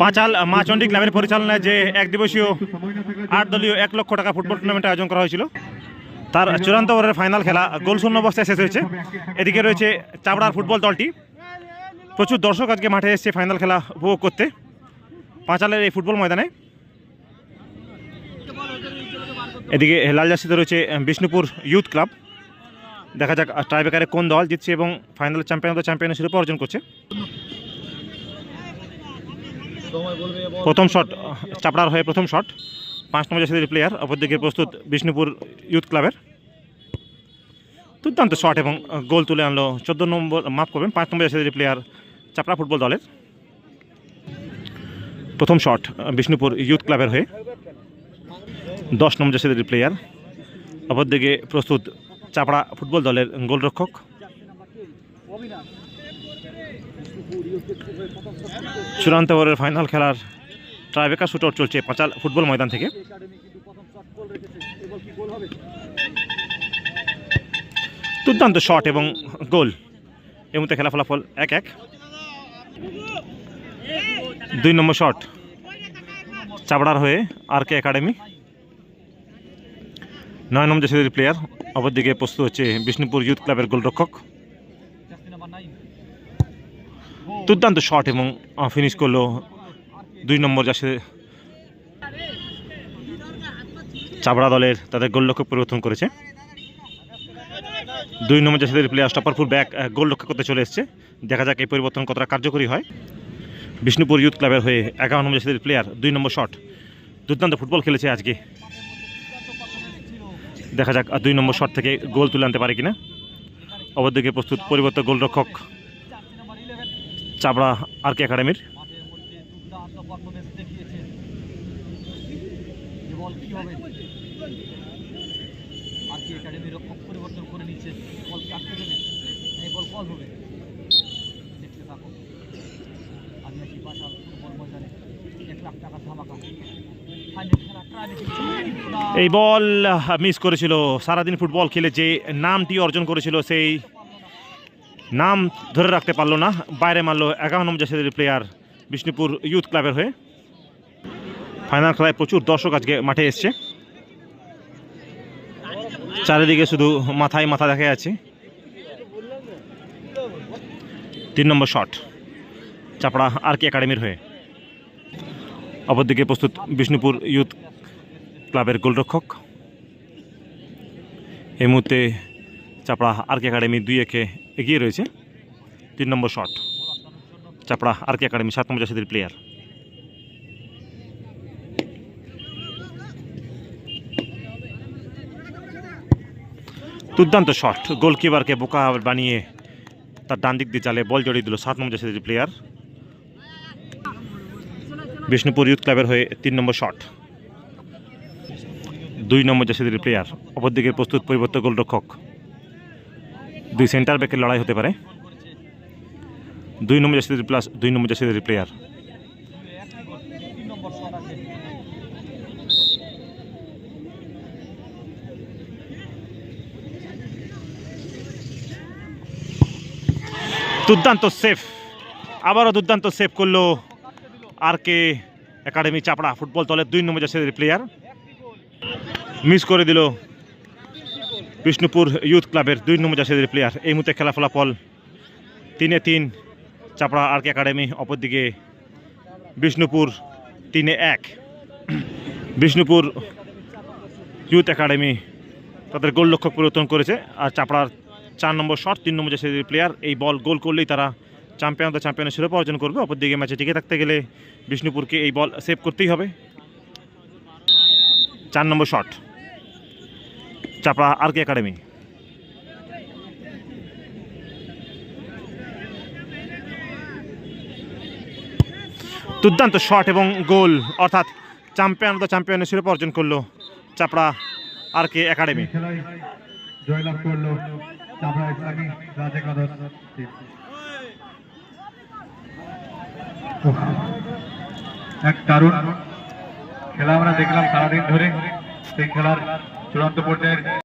পাঁচাল মা চণ্ডী ক্লাবের পরিচালনায় যে এক দিবসীয় আট দলীয় এক লক্ষ টাকা ফুটবল টুর্নামেন্ট আয়োজন করা হয়েছিল, তার চূড়ান্ত ওভারের ফাইনাল খেলা গোল শূন্য অবস্থায় শেষ হয়েছে। এদিকে রয়েছে চাবড়ার ফুটবল দলটি। প্রচুর দর্শক আজকে মাঠে এসেছে ফাইনাল খেলা উপভোগ করতে। পাঁচালের এই ফুটবল ময়দানে। এদিকে লাল জার্সিতে রয়েছে বিষ্ণুপুর ইউথ ক্লাব দেখা যাক ট্রাইবেকারে কোন দল জিতছে এবং ফাইনাল চ্যাম্পিয়ন চ্যাম্পিয়নের শিরোপা অর্জন করছে। প্রথম শট চাপড়ার হয়ে প্রথম শট পাঁচ নম্বর জার্সিদের প্লেয়ার অপরদিকে প্রস্তুত বিষ্ণুপুর ইউথ ক্লাবের দুর্দান্ত শট এবং গোল তুলে আনলো চোদ্দ নম্বর, মাফ করবেন, পাঁচ নম্বর জার্সিদের প্লেয়ার চাপড়া ফুটবল দলের। প্রথম শট বিষ্ণুপুর ইউথ ক্লাবের হয়ে দশ নম্বর জার্সিদের প্লেয়ার অপরদিকে প্রস্তুত চাপড়া ফুটবল দলের গোলরক্ষক। চূড়ান্ত ওভারের ফাইনাল খেলার ট্রাইবেকার শুট আউট চলছে পাঁচাল ফুটবল ময়দান থেকে। দুর্দান্ত শট এবং গোল। এই মুহূর্তে খেলা ফলাফল এক এক দুই নম্বর শট। চাবড়ার হয়ে আর কে একাডেমি। নয় নম্বর দেশের প্লেয়ার অপরদিকে প্রস্তুত হচ্ছে বিষ্ণুপুর ইউথ ক্লাবের গোলরক্ষক। দুর্দান্ত শট এবং ফিনিশ করল দুই নম্বর যাচ্ছে চাবড়া দলের তাদের গোলরক্ষক পরিবর্তন করেছে। দুই নম্বর যাচ্ছে প্লেয়ার স্টপারপুর ব্যাক গোলরক্ষক করতে চলে এসছে। দেখা যাক এই পরিবর্তন কতটা কার্যকরী হয়। বিষ্ণুপুর ইউথ ক্লাবের হয়ে এগারো নম্বর যাচ্ছে প্লেয়ার দুই নম্বর শট দুর্দান্ত ফুটবল খেলেছে আজকে। দেখা যাক দুই নম্বর শট থেকে গোল তুলে আনতে পারে কিনা। অপরদিকে প্রস্তুত পরিবর্তন গোলরক্ষক চাবড়া আর কে একাডেমির? এই বল মিস করেছিল, সারাদিন ফুটবল খেলে যে নামটি অর্জন করেছিল সেই নাম ধরে রাখতে পারল না, বাইরে মারলো এগারো নম্বর জাসেদের প্লেয়ার বিষ্ণুপুর ইউথ ক্লাবের হয়ে। ফাইনাল খেলায় প্রচুর দর্শক আজকে মাঠে এসছে। চারিদিকে শুধু মাথায় মাথা দেখা যাচ্ছে। তিন নম্বর শট চাপড়া আর কি একাডেমির হয়ে। অপরদিকে প্রস্তুত বিষ্ণুপুর ইউথ ক্লাবের গোলরক্ষক। এই মুহূর্তে চাপড়া আর কে একাডেমি দুই একে এগিয়ে রয়েছে। তিন নম্বর shot. Chapra R K academy সাত নম্বর জাসিদের প্লেয়ার দুর্দান্ত শট। গোলকিপারকে বোকা বানিয়ে তার ডান দিক দিয়ে চালে বল জড়িয়ে দিল সাত নম্বর জাসিদের প্লেয়ার বিষ্ণুপুর ইউথ ক্লাবের হয়ে তিন নম্বর শট। দুই নম্বর জাসিদের প্লেয়ার অপরদিকে প্রস্তুত পরিবর্তন গোলরক্ষক। দুই সেন্টার ব্যাকের লড়াই হতে পারে। দুই নম্বর জাসিদের প্লাস দুই নম্বর জাসিদের প্লেয়ার দুর্দান্ত সেফ আবারও দুর্দান্ত সেভ করল আর কে একাডেমি চাপড়া ফুটবল দলের দুই নম্বর জাসিদের প্লেয়ার মিস করে দিল বিষ্ণুপুর ইউথ ক্লাবের দুই নম্বর জাসিদের প্লেয়ার এই মুহূর্তে খেলা ফলাফল তিনে তিন, চাপড়া আর কে একাডেমি অপরদিকে বিষ্ণুপুর তিনে এক। বিষ্ণুপুর ইউথ একাডেমি তাদের গোল লক্ষ্য পরিবর্তন করেছে আর চাপড়ার চার নম্বর শট তিন নম্বর যে প্লেয়ার এই বল গোল করলেই তারা চ্যাম্পিয়ন দ্য চ্যাম্পিয়নের শিরোপা অর্জন করবে। অপরদিকে ম্যাচে টিকে থাকতে গেলে বিষ্ণুপুরকে এই বল সেভ করতেই হবে। চার number shot Chapra R K academy. দুর্দান্ত শট এবং গোল, অর্থাৎ চ্যাম্পিয়ন দ্য চ্যাম্পিয়নের শিরোপা অর্জন করল চাপড়া আর কে একাডেমি জয়লাভ করল এক দারুণ খেলা আমরা দেখলাম সারাদিন ধরে সেই খেলার চূড়ান্ত পর্যায়ের